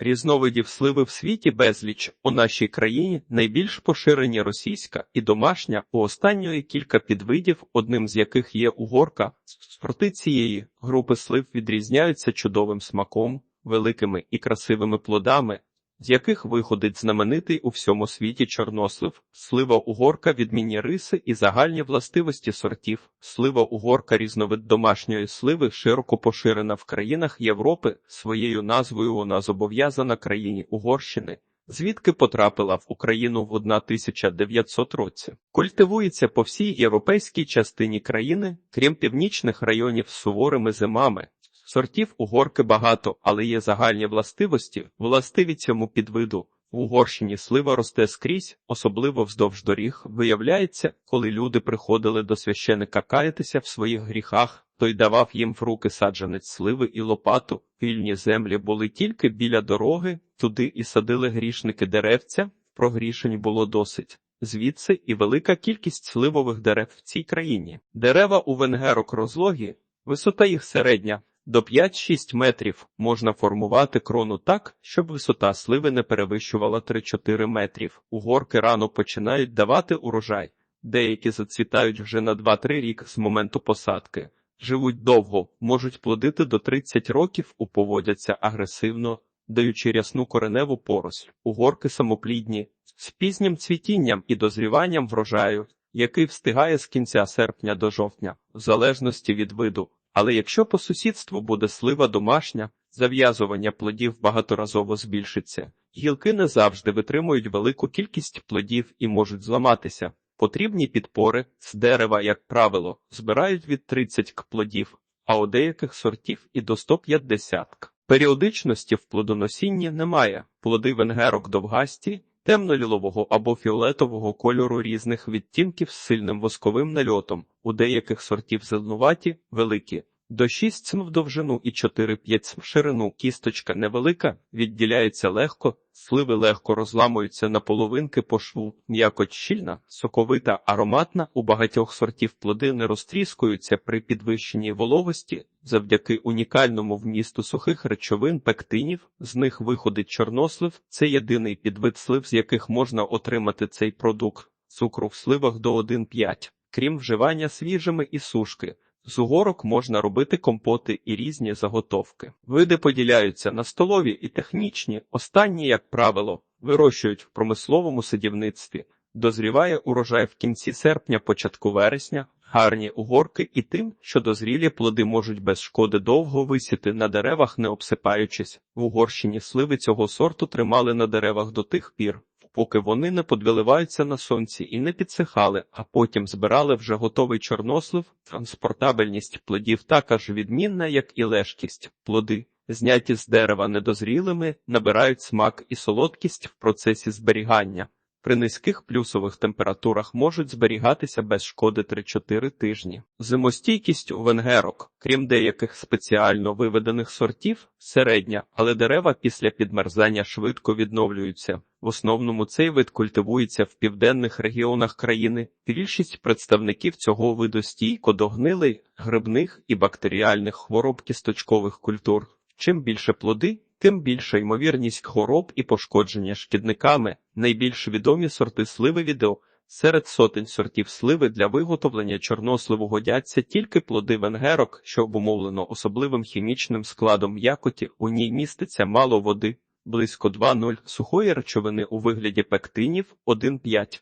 Різновидів сливи в світі безліч. У нашій країні найбільш поширені російська і домашня, у останньої кілька підвидів, одним з яких є угорка. Сорти цієї групи слив відрізняються чудовим смаком, великими і красивими плодами, з яких виходить знаменитий у всьому світі чорнослив. Слива угорка відмінні риси і загальні властивості сортів. Слива угорка різновид домашньої сливи широко поширена в країнах Європи. Своєю назвою вона зобов'язана країні Угорщини. Звідки потрапила в Україну в 1900 році. Культивується по всій європейській частині країни, крім північних районів з суворими зимами. Сортів угорки багато, але є загальні властивості, властиві цьому підвиду. В Угорщині слива росте скрізь, особливо вздовж доріг. Виявляється, коли люди приходили до священика каятися в своїх гріхах, той давав їм в руки саджанець сливи і лопату. Вільні землі були тільки біля дороги, туди і садили грішники деревця. Прогрішень було досить. Звідси і велика кількість сливових дерев в цій країні. Дерева у венгерок розлогі, висота їх середня. До 5-6 метрів можна формувати крону так, щоб висота сливи не перевищувала 3-4 метрів. Угорки рано починають давати урожай. Деякі зацвітають вже на 2-3 рік з моменту посадки. Живуть довго, можуть плодити до 30 років, уповодяться агресивно, даючи рясну кореневу поросль. Угорки самоплідні, з пізнім цвітінням і дозріванням врожаю, який встигає з кінця серпня до жовтня, в залежності від виду. Але якщо по сусідству буде слива домашня, зав'язування плодів багаторазово збільшиться. Гілки не завжди витримують велику кількість плодів і можуть зламатися. Потрібні підпори з дерева, як правило, збирають від 30 к плодів, а у деяких сортів і до 150 к. Періодичності в плодоносінні немає. Плоди венгерок довгасті, темно-лілового або фіолетового кольору різних відтінків з сильним восковим нальотом, у деяких сортів зеленуваті, великі, до 6 см в довжину і 4-5 см в ширину. Кісточка невелика, відділяється легко, сливи легко розламуються на половинки по шву, м'якоть щільна, соковита, ароматна, у багатьох сортів плоди не розтріскуються при підвищеній вологості, завдяки унікальному вмісту сухих речовин пектинів, з них виходить чорнослив, це єдиний підвид слив, з яких можна отримати цей продукт, цукру в сливах до 1,5, крім вживання свіжими і сушки. З угорок можна робити компоти і різні заготовки. Види поділяються на столові і технічні. Останні, як правило, вирощують в промисловому садівництві. Дозріває урожай в кінці серпня, початку вересня, гарні угорки і тим, що дозрілі плоди можуть без шкоди довго висіти на деревах, не обсипаючись. В Угорщині сливи цього сорту тримали на деревах до тих пір, поки вони не подвиливаються на сонці і не підсихали, а потім збирали вже готовий чорнослив, транспортабельність плодів така ж відмінна, як і лежкість. Плоди, зняті з дерева недозрілими, набирають смак і солодкість в процесі зберігання. При низьких плюсових температурах можуть зберігатися без шкоди 3-4 тижні. Зимостійкість у венгерок, крім деяких спеціально виведених сортів, середня, але дерева після підмерзання швидко відновлюються. В основному цей вид культивується в південних регіонах країни. Більшість представників цього виду стійко до гнилий, грибних і бактеріальних хвороб кісточкових культур. Чим більше плоди, тим більша ймовірність хвороб і пошкодження шкідниками. Найбільш відомі сорти сливи відео. Серед сотень сортів сливи для виготовлення чорносливу годяться тільки плоди венгерок, що обумовлено особливим хімічним складом якоті. У ній міститься мало води, близько 2,0 сухої речовини у вигляді пектинів 1,5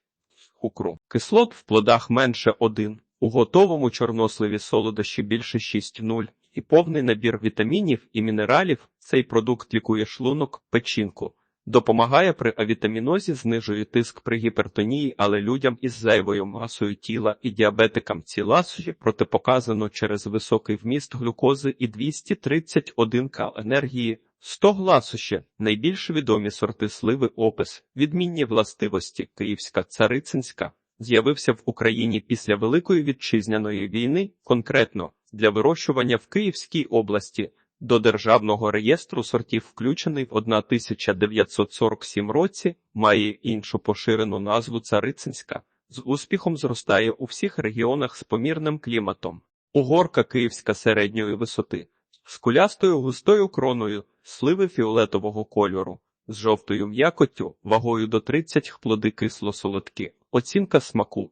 цукру. Кислот в плодах менше 1, у готовому чорносливі солодощі більше 6,0 і повний набір вітамінів і мінералів. Цей продукт лікує шлунок, печінку. Допомагає при авітамінозі, знижує тиск при гіпертонії, але людям із зайвою масою тіла і діабетикам ці ласощі протипоказано через високий вміст глюкози і 231 кал енергії. 100 гласощі – найбільш відомі сорти сливи опис, відмінні властивості, київська, царицинська, з'явився в Україні після Великої вітчизняної війни, конкретно для вирощування в Київській області. До Державного реєстру сортів включений в 1947 році, має іншу поширену назву Царицинська, з успіхом зростає у всіх регіонах з помірним кліматом. Угорка київська середньої висоти. з кулястою густою кроною, сливи фіолетового кольору, з жовтою м'якоттю, вагою до 30 плоди кисло-солодкі. Оцінка смаку.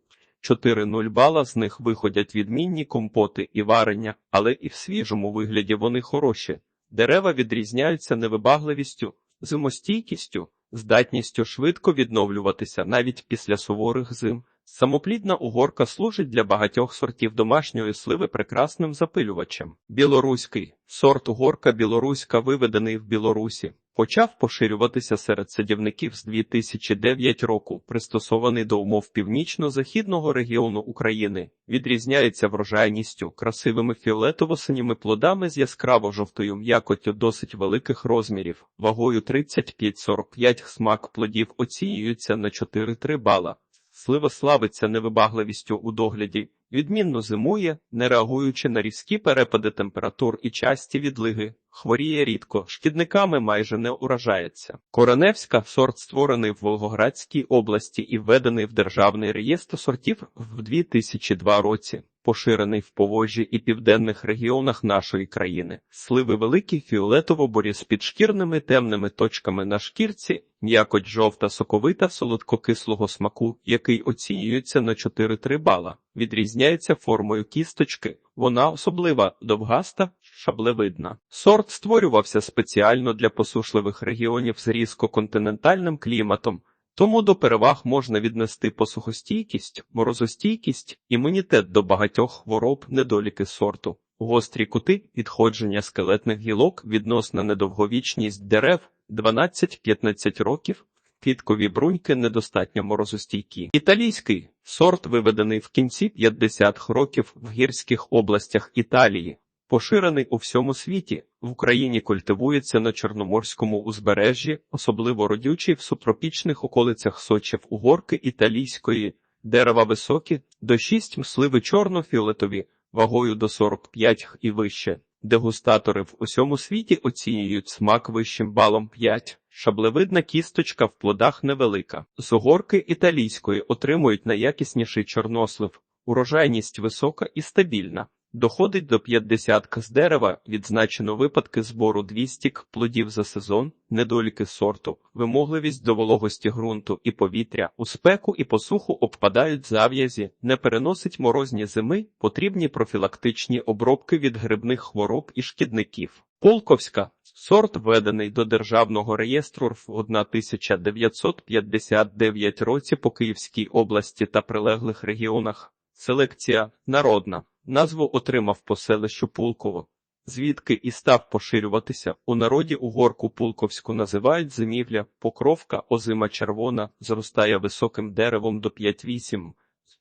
4-0 бала з них виходять відмінні компоти і варення, але і в свіжому вигляді вони хороші. Дерева відрізняються невибагливістю, зимостійкістю, здатністю швидко відновлюватися навіть після суворих зим. Самоплідна угорка служить для багатьох сортів домашньої сливи прекрасним запилювачем. Білоруський сорт угорка білоруська, виведений в Білорусі, почав поширюватися серед садівників з 2009 року, пристосований до умов північно-західного регіону України, відрізняється врожайністю, красивими фіолетово-синіми плодами з яскраво жовтою м'якоттю досить великих розмірів, вагою 35-45 смак плодів оцінюється на 4-3 бала. Слива славиться невибагливістю у догляді, відмінно зимує, не реагуючи на різкі перепади температур і часті відлиги, хворіє рідко, шкідниками майже не уражається. Короневська сорт створений в Волгоградській області і введений в Державний реєстр сортів в 2002 році. Поширений в Поволжі і південних регіонах нашої країни. Сливи великі, фіолетово-борі з підшкірними темними точками на шкірці, м'якоть жовта соковита солодкокислого смаку, який оцінюється на 4-3 бала. Відрізняється формою кісточки. Вона особлива, довгаста, шаблевидна. Сорт створювався спеціально для посушливих регіонів з різко-континентальним кліматом. Тому до переваг можна віднести посухостійкість, морозостійкість, імунітет до багатьох хвороб, недоліки сорту, гострі кути, відходження скелетних гілок, відносна недовговічність дерев 12-15 років, квіткові бруньки недостатньо морозостійкі. Італійський сорт виведений в кінці 50-х років в гірських областях Італії. Поширений у всьому світі, в Україні культивується на Чорноморському узбережжі, особливо родючий в субтропічних околицях Сочів угорки італійської, дерева високі, до 6 сливи чорно-фіолетові, вагою до 45 і вище. Дегустатори в усьому світі оцінюють смак вищим балом 5. Шаблевидна кісточка в плодах невелика. З угорки італійської отримують найякісніший чорнослив, урожайність висока і стабільна. Доходить до 50 з дерева, відзначено випадки збору 200 плодів за сезон, недоліки сорту, вимогливість до вологості ґрунту і повітря, у спеку і посуху обпадають зав'язі, не переносить морозні зими, потрібні профілактичні обробки від грибних хвороб і шкідників. Полковська сорт введений до державного реєстру в 1959 році по Київській області та прилеглих регіонах. Селекція народна. Назву отримав по селищу Пулково, звідки і став поширюватися. У народі угорку Пулковську називають зимівля, покровка, озима червона, зростає високим деревом до 5-8,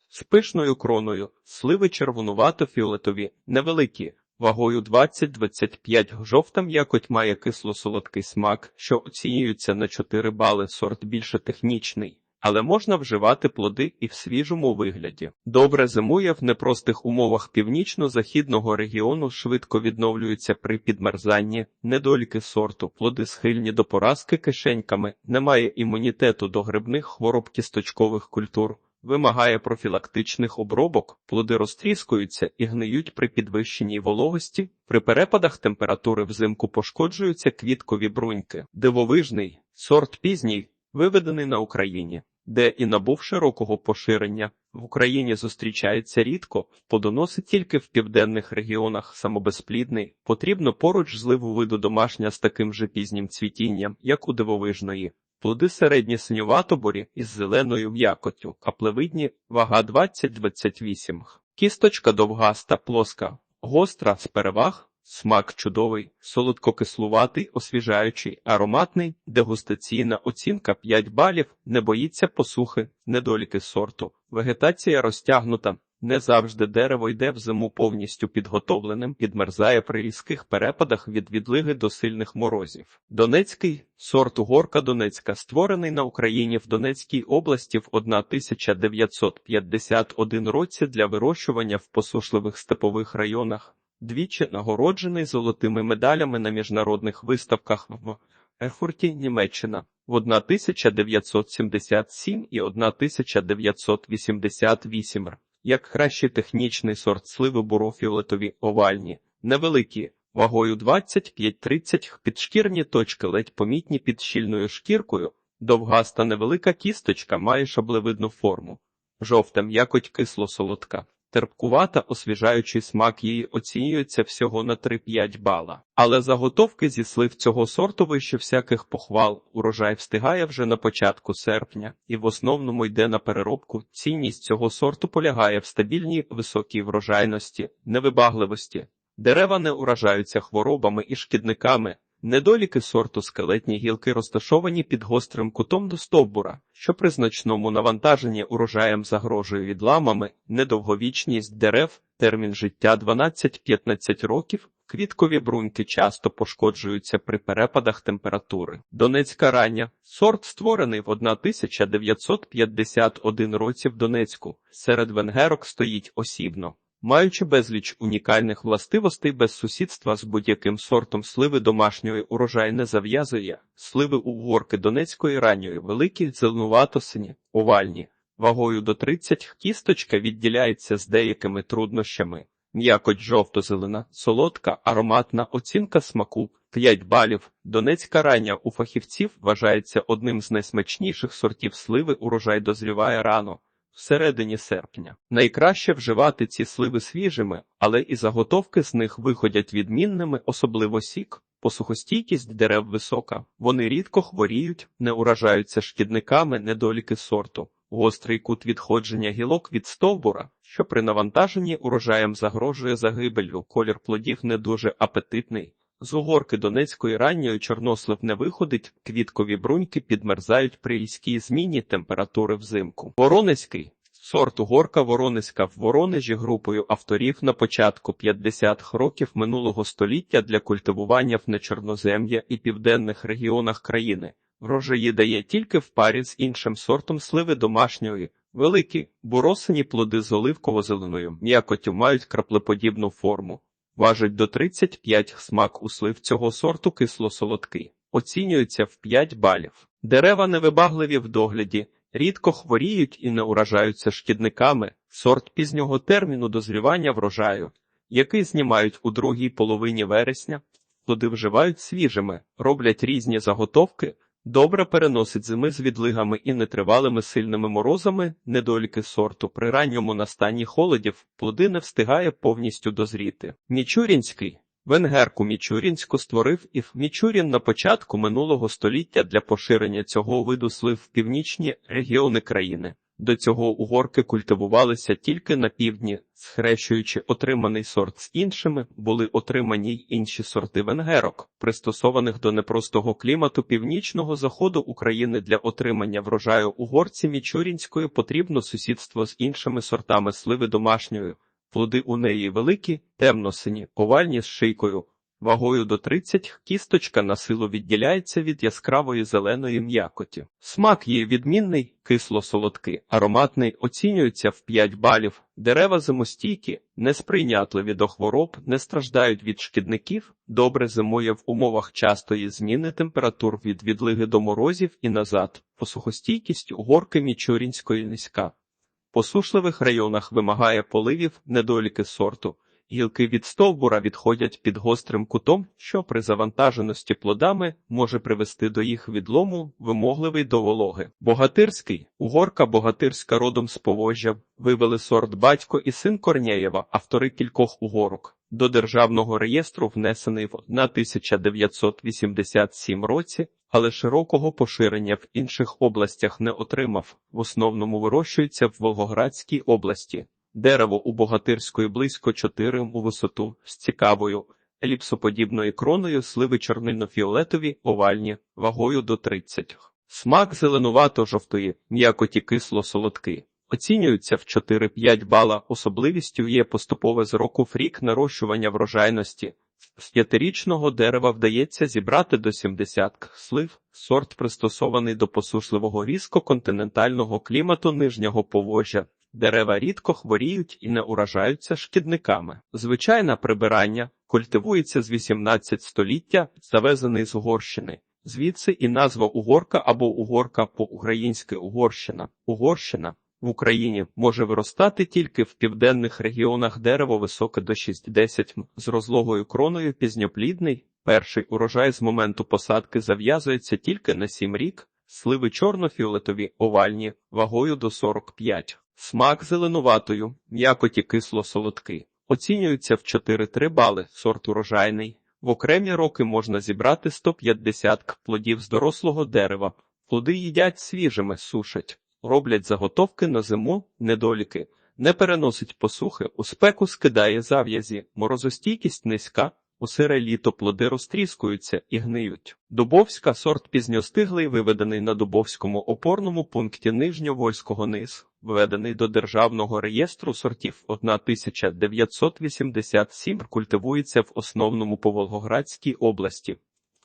з пишною кроною, сливи червонувато-фіолетові, невеликі, вагою 20-25 жовта м'якоть має кисло-солодкий смак, що оцінюється на 4 бали, сорт більше технічний але можна вживати плоди і в свіжому вигляді. Добре зимує в непростих умовах північно-західного регіону, швидко відновлюється при підмерзанні, недоліки сорту, плоди схильні до поразки кишеньками, немає імунітету до грибних хвороб кісточкових культур. Вимагає профілактичних обробок, плоди розтріскуються і гниють при підвищеній вологості, при перепадах температури взимку пошкоджуються квіткові бруньки. Дивовижний сорт пізній, виведений на Україні де і набув широкого поширення. В Україні зустрічається рідко, плодоносить тільки в південних регіонах самобезплідний, потрібно поруч зливу виду домашня з таким же пізнім цвітінням, як у дивовижної. Плоди середні синюватоборі із зеленою м'якоттю, каплевидні, вага 20-28. Кісточка довгаста, плоска, гостра з переваг, Смак чудовий, солодко-кислуватий, освіжаючий, ароматний, дегустаційна оцінка 5 балів, не боїться посухи, недоліки сорту. Вегетація розтягнута. Не завжди дерево йде в зиму повністю підготовленим, підмерзає при різких перепадах від відлиги до сильних морозів. Донецький сорт угорка Донецька, створений на Україні в Донецькій області в 1951 році для вирощування в посушливих степових районах двічі нагороджений золотими медалями на міжнародних виставках в Ерфурті, Німеччина. В 1977 і 1988 як кращий технічний сорт сливи бурофіолетові овальні, невеликі, вагою 25-30 підшкірні точки ледь помітні під щільною шкіркою, довгаста невелика кісточка має шаблевидну форму. Жовта м'якоть кисло-солодка. Терпкувата, освіжаючий смак її оцінюється всього на 3-5 бала. Але заготовки зі слив цього сорту вище всяких похвал. Урожай встигає вже на початку серпня, і в основному йде на переробку. Цінність цього сорту полягає в стабільній високій врожайності, невибагливості. Дерева не уражаються хворобами і шкідниками. Недоліки сорту скелетні гілки розташовані під гострим кутом до стовбура, що при значному навантаженні урожаєм загрожує відламами, недовговічність дерев, термін життя 12-15 років, квіткові бруньки часто пошкоджуються при перепадах температури. Донецька рання сорт створений в 1951 році в Донецьку. Серед венгерок стоїть осібно. Маючи безліч унікальних властивостей без сусідства з будь-яким сортом сливи домашньої урожай не зав'язує, сливи угорки донецької ранньої великі, зеленувато-сині, овальні, вагою до 30 кісточка відділяється з деякими труднощами. М'якоть жовто-зелена, солодка, ароматна оцінка смаку 5 балів. Донецька рання у фахівців вважається одним з найсмачніших сортів сливи урожай дозріває рано. Всередині серпня найкраще вживати ці сливи свіжими, але і заготовки з них виходять відмінними, особливо сік. Посухостійкість дерев висока, вони рідко хворіють, не уражаються шкідниками недоліки сорту, гострий кут відходження гілок від стовбура, що при навантаженні урожаєм загрожує загибеллю, колір плодів не дуже апетитний. З угорки Донецької ранньої чорнослив не виходить, квіткові бруньки підмерзають при різкій зміні температури взимку. Воронезький сорт угорка Воронезька в Воронежі групою авторів на початку 50-х років минулого століття для культивування в нечорнозем'я і південних регіонах країни. Врожаї дає тільки в парі з іншим сортом сливи домашньої. Великі, буросині плоди з оливково-зеленою м'якотю мають краплеподібну форму. Важить до 35 смак у слив цього сорту кисло-солодкий. Оцінюється в 5 балів. Дерева невибагливі в догляді, рідко хворіють і не уражаються шкідниками. Сорт пізнього терміну дозрівання врожаю, який знімають у другій половині вересня, плоди вживають свіжими, роблять різні заготовки, Добре переносить зими з відлигами і нетривалими сильними морозами, недоліки сорту. При ранньому настанні холодів плоди не встигає повністю дозріти. Мічурінський Венгерку Мічурінську створив Іф Мічурін на початку минулого століття для поширення цього виду слив в північні регіони країни. До цього угорки культивувалися тільки на півдні, схрещуючи отриманий сорт з іншими, були отримані й інші сорти венгерок, пристосованих до непростого клімату північного заходу України для отримання врожаю угорці Мічурінської потрібно сусідство з іншими сортами сливи домашньої. Плоди у неї великі, темно-сині, овальні з шийкою, вагою до 30 кісточка на силу відділяється від яскравої зеленої м'якоті. Смак її відмінний, кисло-солодкий, ароматний, оцінюється в 5 балів. Дерева зимостійкі, несприйнятливі до хвороб, не страждають від шкідників, добре зимує в умовах частої зміни температур від відлиги до морозів і назад. Посухостійкість угорки Мічурінської низька. По сушливих районах вимагає поливів недоліки сорту. Гілки від стовбура відходять під гострим кутом, що при завантаженості плодами може привести до їх відлому, вимогливий до вологи. Богатирський, угорка богатирська родом з Повожжя, вивели сорт батько і син Корнєєва, автори кількох угорок. До державного реєстру внесений в 1987 році, але широкого поширення в інших областях не отримав. В основному вирощується в Волгоградській області. Дерево у богатирської близько 4 у висоту з цікавою еліпсоподібною кроною сливи чорнино-фіолетові, овальні, вагою до 30. Смак зеленувато-жовтої, м'якоті кисло-солодкий. Оцінюються в 4-5 бала. Особливістю є поступове з року в рік нарощування врожайності. З п'ятирічного дерева вдається зібрати до 70 слив. Сорт пристосований до посушливого різко-континентального клімату нижнього повожжя. Дерева рідко хворіють і не уражаються шкідниками. Звичайне прибирання культивується з 18 століття, завезений з Угорщини. Звідси і назва Угорка або Угорка по-українськи Угорщина. Угорщина В Україні може виростати тільки в південних регіонах дерево високе до 6-10 м з розлогою кроною пізньоплідний. Перший урожай з моменту посадки зав'язується тільки на 7 рік, сливи чорно-фіолетові, овальні, вагою до 45. Смак зеленуватою, м'якоті кисло-солодкий. Оцінюється в 4-3 бали, сорт урожайний. В окремі роки можна зібрати 150 к плодів з дорослого дерева. Плоди їдять свіжими, сушать, роблять заготовки на зиму, недоліки. Не переносить посухи, у спеку скидає зав'язі, морозостійкість низька, у сире літо плоди розтріскуються і гниють. Дубовська сорт пізньостиглий виведений на Дубовському опорному пункті Нижньовольського низ, введений до Державного реєстру сортів 1987, культивується в основному по Волгоградській області.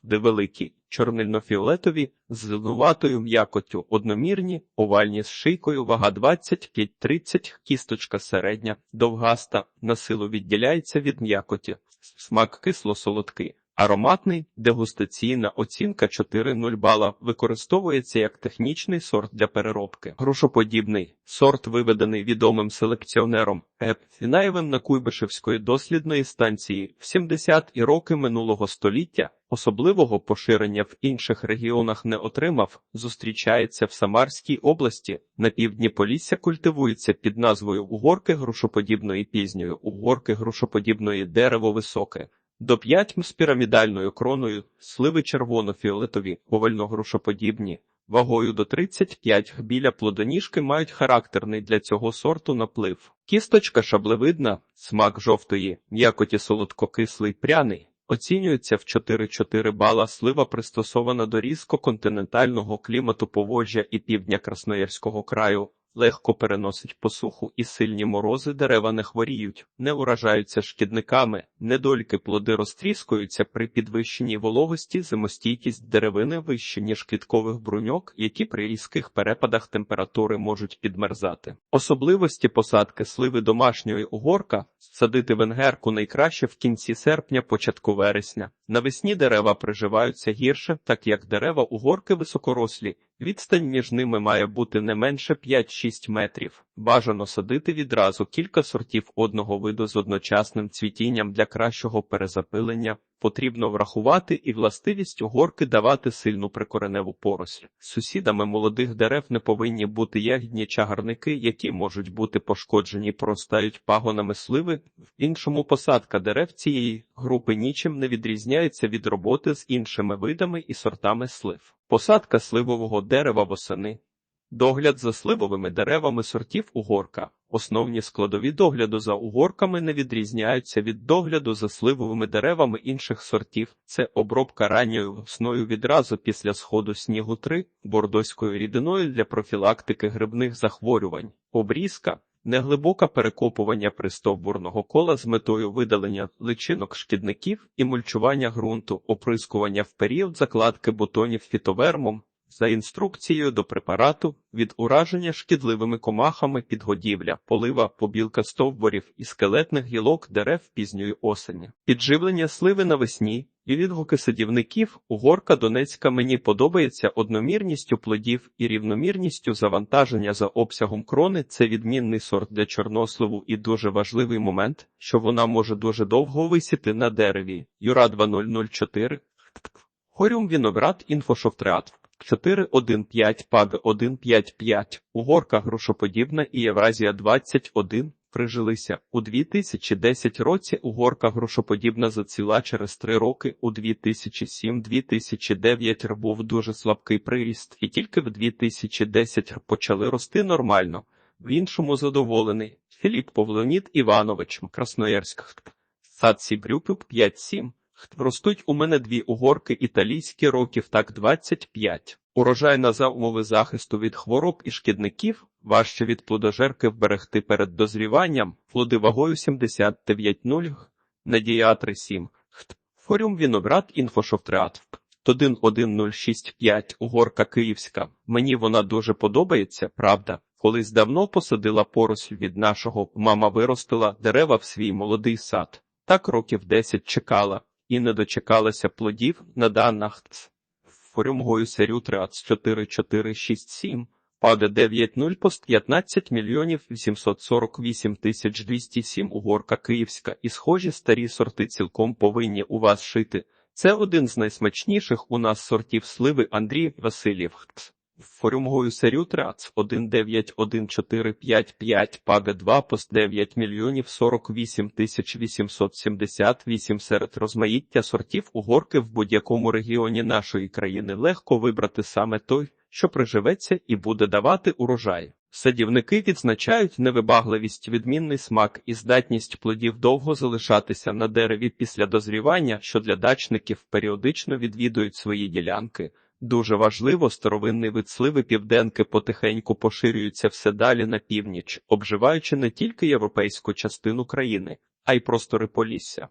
Де великі, чорнильно-фіолетові, з зеленуватою м'якоттю, одномірні, овальні з шийкою, вага 25-30, кісточка середня, довгаста, на силу відділяється від м'якоті, смак кисло-солодкий. Ароматний, дегустаційна оцінка 4,0 бала використовується як технічний сорт для переробки. Грушоподібний сорт виведений відомим селекціонером Еп Фінаєвим на Куйбишевської дослідної станції в 70-і роки минулого століття. Особливого поширення в інших регіонах не отримав, зустрічається в Самарській області. На півдні Полісся культивується під назвою угорки грушоподібної пізньої, угорки грушоподібної дерево високе. До 5 м з пірамідальною кроною, сливи червоно-фіолетові, овально-грушоподібні, вагою до 35 г біля плодоніжки мають характерний для цього сорту наплив. Кісточка шаблевидна, смак жовтої, м'якоті солодкокислий пряний. Оцінюється в 4-4 бала слива пристосована до різко-континентального клімату Поволжя і півдня Красноярського краю, легко переносить посуху і сильні морози дерева не хворіють, не уражаються шкідниками, недоліки плоди розтріскуються при підвищенні вологості, зимостійкість деревини вище, ніж квіткових бруньок, які при різких перепадах температури можуть підмерзати. Особливості посадки сливи домашньої угорка садити венгерку найкраще в кінці серпня, початку вересня. Навесні дерева приживаються гірше, так як дерева угорки високорослі. Відстань між ними має бути не менше 5-6 метрів. Бажано садити відразу кілька сортів одного виду з одночасним цвітінням для кращого перезапилення. Потрібно врахувати і властивість угорки давати сильну прикореневу поросль. Сусідами молодих дерев не повинні бути ягідні чагарники, які можуть бути пошкоджені, простають пагонами сливи. В іншому посадка дерев цієї групи нічим не відрізняється від роботи з іншими видами і сортами слив. Посадка сливового дерева восени. Догляд за сливовими деревами сортів угорка. Основні складові догляду за угорками не відрізняються від догляду за сливовими деревами інших сортів. Це обробка ранньою весною відразу після сходу снігу 3, бордоською рідиною для профілактики грибних захворювань, обрізка, неглибоке перекопування пристовбурного кола з метою видалення личинок шкідників і мульчування ґрунту, оприскування в період закладки бутонів фітовермом, за інструкцією до препарату від ураження шкідливими комахами підгодівля, полива, побілка стовбурів і скелетних гілок дерев пізньої осені, підживлення сливи навесні і відгуки садівників угорка Донецька мені подобається одномірністю плодів і рівномірністю завантаження за обсягом крони. Це відмінний сорт для чорносливу і дуже важливий момент, що вона може дуже довго висіти на дереві. Юра 2004 Хорюм Віноград Інфошофтреат 415 ПАГ 155, Угорка грушоподібна і Євразія 21 прижилися. У 2010 році угорка грушоподібна зацвіла через три роки. У 2007-2009 був дуже слабкий приріст, і тільки в 2010 почали рости нормально. В іншому задоволений Філіп Павлоніт Іванович Красноярськ. Сад Сібрюпюк 5-7. Ростуть у мене дві угорки італійські років так 25. Урожайна за умови захисту від хвороб і шкідників, важче від плодожерки вберегти перед дозріванням, плоди вагою 79,0, надіатри 7. Форум Віноград інфошофтреат 11065 угорка київська. Мені вона дуже подобається, правда. Колись давно посадила поросль від нашого, мама виростила дерева в свій молодий сад. Так років 10 чекала і не дочекалася плодів на данах. Форумгою серію 34 4 6 7 Паде 9-0 пост 15 мільйонів 848 тисяч 207 угорка київська і схожі старі сорти цілком повинні у вас шити. Це один з найсмачніших у нас сортів сливи Андрій Васильєв. Форумгою серію трац 191455 паде 2 пост 9 мільйонів 48 тисяч 878 серед розмаїття сортів угорки в будь-якому регіоні нашої країни легко вибрати саме той, що приживеться і буде давати урожай. Садівники відзначають невибагливість, відмінний смак і здатність плодів довго залишатися на дереві після дозрівання, що для дачників періодично відвідують свої ділянки. Дуже важливо, старовинний вид сливи південки потихеньку поширюються все далі на північ, обживаючи не тільки європейську частину країни, а й простори Полісся.